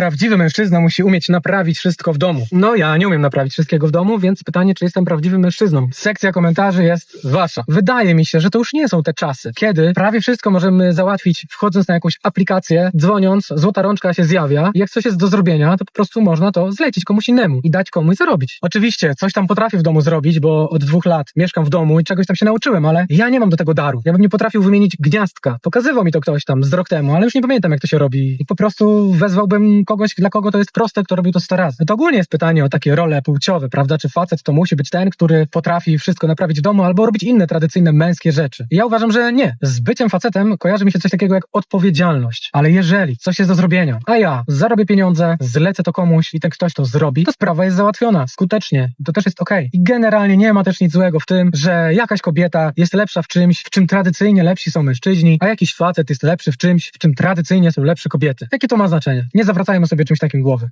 prawdziwy mężczyzna musi umieć naprawić wszystko w domu. No ja nie umiem naprawić wszystkiego w domu, więc pytanie, czy jestem prawdziwym mężczyzną. Sekcja komentarzy jest wasza. Wydaje mi się, że to już nie są te czasy, kiedy prawie wszystko możemy załatwić wchodząc na jakąś aplikację, dzwoniąc, złota rączka się zjawia jak coś jest do zrobienia, to po prostu można to zlecić komuś innemu i dać komuś zarobić. Oczywiście, coś tam potrafię w domu zrobić, bo od dwóch lat mieszkam w domu i czegoś tam się nauczyłem, ale ja nie mam do tego daru. Ja bym nie potrafił wymienić gniazdka. Pokazywał mi to ktoś tam z rok temu, ale już nie pamiętam jak to się robi i po prostu wezwałbym kogoś, dla kogo to jest proste, kto robił to 100 razy. To ogólnie jest pytanie o takie role płciowe, prawda? Czy facet to musi być ten, który potrafi wszystko naprawić w domu albo robić inne tradycyjne męskie rzeczy. I ja uważam, że nie. Z byciem facetem kojarzy mi się coś takiego jak odpowiedzialność. Ale jeżeli coś jest do zrobienia, a ja zarobię pieniądze, zlecę to komuś i ten ktoś to zrobi, to sprawa jest załatwiona skutecznie. To też jest okej. I generalnie nie ma też nic złego w tym, że jakaś kobieta jest lepsza w czymś, w czym tradycyjnie lepsi są mężczyźni, a jakiś facet jest lepszy w czymś, w czym tradycyjnie są lepsze kobiety. Jakie to ma znaczenie? Nie zawracajmy sobie czymś takim głowy.